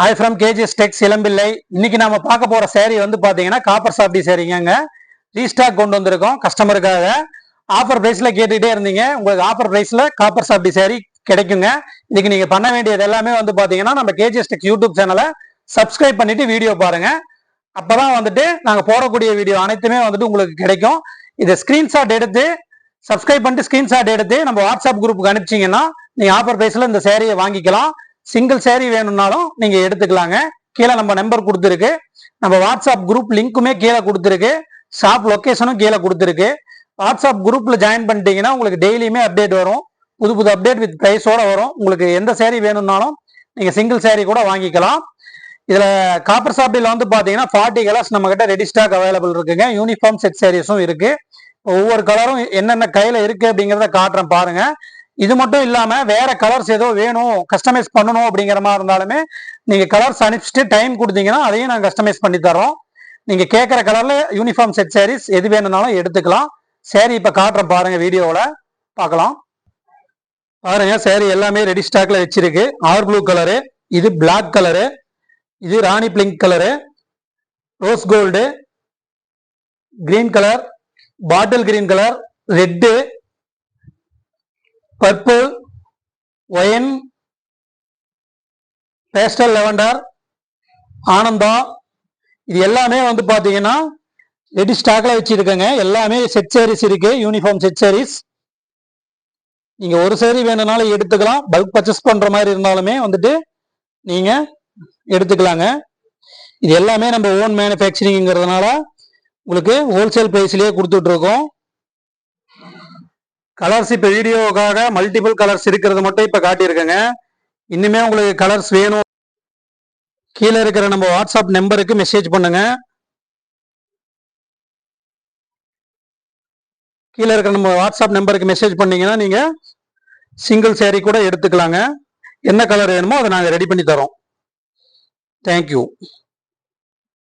Hi from KGS Tex Elampillai. இன்னைக்கு நாம பார்க்க போற சேரீ வந்து பாத்தீங்கன்னா காப்பர் சாப்டி சேரீங்க ரீஸ்டாக் கொண்டு வந்திருக்கோம் கஸ்டமருக்காக ஆஃபர் பிரைஸ்ல கேட்டுக்கிட்டே இருந்தீங்க. உங்களுக்கு ஆஃபர் பிரைஸ்ல காப்பர் சாப்டி சேரீ கிடைக்குங்க. இதுக்கு நீங்க பண்ண வேண்டியது எல்லாமே வந்து பாத்தீங்கன்னா நம்ம கேஜிஎஸ் டெக்ஸ் யூடியூப் சேனலை சப்ஸ்கிரைப் பண்ணிட்டு வீடியோ பாருங்க. அப்பதான் வந்துட்டு நாங்க போடக்கூடிய வீடியோ அனைத்துமே வந்துட்டு உங்களுக்கு கிடைக்கும். இதை ஸ்கிரீன்ஷாட் எடுத்து சப்ஸ்கிரைப் பண்ணிட்டு ஸ்கிரீன்ஷாட் எடுத்து நம்ம வாட்ஸ்அப் குரூப்புக்கு அனுப்பிச்சீங்கன்னா நீங்க ஆஃபர் பிரைஸ்ல இந்த சேரீயை வாங்கிக்கலாம். சிங்கிள் சேரீ வேணும்னாலும் நீங்க எடுத்துக்கலாங்க. கீழே நம்ம நம்பர் கொடுத்துருக்கு. நம்ம வாட்ஸ்அப் குரூப் லிங்க்குமே கீழே கொடுத்துருக்கு. ஷாப் லொக்கேஷனும் கீழே கொடுத்துருக்கு. வாட்ஸ்அப் குரூப்ல ஜாயின் பண்ணிட்டீங்கன்னா உங்களுக்கு டெய்லியுமே அப்டேட் வரும். புது புது அப்டேட் வித் ப்ரைஸோட வரும். உங்களுக்கு எந்த சேரீ வேணும்னாலும் நீங்க சிங்கிள் சேரீ கூட வாங்கிக்கலாம். இதுல காப்பர் சாப்டில வந்து பாத்தீங்கன்னா ஃபார்ட்டி கலர்ஸ் நம்ம கிட்ட ரெடி ஸ்டாக் அவைலபிள் இருக்குங்க. யூனிஃபார்ம் செட் சேரீஸும் இருக்கு. ஒவ்வொரு கலரும் என்னென்ன கையில இருக்கு அப்படிங்கிறத காட்டுறேன் பாருங்க. இது மட்டும் இல்லாம வேற கலர்ஸ் ஏதோ வேணும் கஸ்டமைஸ் பண்ணணும் அப்படிங்கிற மாதிரி இருந்தாலுமே நீங்க கலர்ஸ் அனுப்பிச்சிட்டு டைம் கொடுத்தீங்கன்னா அதையும் நாங்கள் கஸ்டமைஸ் பண்ணி தரோம் நீங்க கேட்குற கலர்ல யூனிஃபார்ம் செட் சாரீஸ் எது வேணும்னாலும் எடுத்துக்கலாம். சேரீ இப்போ காட்டுறேன் பாருங்க வீடியோவில் பார்க்கலாம். பாருங்க சேரீ எல்லாமே ரெடி ஸ்டாக்ல வச்சிருக்கு. ஆர் ப்ளூ கலரு இது பிளாக் கலரு இது rani pink colour rose gold green colour bottle green colour red purple wine pastel lavender Ananda இது எல்லாமே வந்து பார்த்தீங்கன்னா ரெடி ஸ்டாக்ல வச்சுருக்கேங்க. எல்லாமே செட் சேரீஸ் இருக்கு. யூனிஃபார்ம் செட் சேரீஸ் நீங்க ஒரு சேரீ வேணும்னாலும் எடுத்துக்கலாம். பல்க் பர்ச்சேஸ் பண்ற மாதிரி இருந்தாலுமே வந்துட்டு நீங்க எடுத்துக்கலாங்க. இது எல்லாமே நம்ம ஓன் மேனுஃபேக்சரிங்கிறதுனால உங்களுக்கு ஹோல்சேல் ப்ரைஸ்லேயே கொடுத்துட்ருக்கோம் கலர்ஸ் இப்போ வீடியோவுக்காக மல்டிபிள் கலர்ஸ் இருக்கிறது மட்டும் இப்போ காட்டியிருக்கேங்க. இன்னுமே உங்களுக்கு கலர்ஸ் வேணும். கீழே இருக்கிற நம்ம வாட்ஸ்அப் நம்பருக்கு மெசேஜ் பண்ணுங்க. கீழே இருக்கிற நம்ம வாட்ஸ்அப் நம்பருக்கு மெசேஜ் பண்ணீங்கன்னா நீங்கள் சிங்கிள் சேரீ கூட எடுத்துக்கலாங்க. என்ன கலர் வேணுமோ அதை நாங்கள் ரெடி பண்ணி தரோம். தேங்க்யூ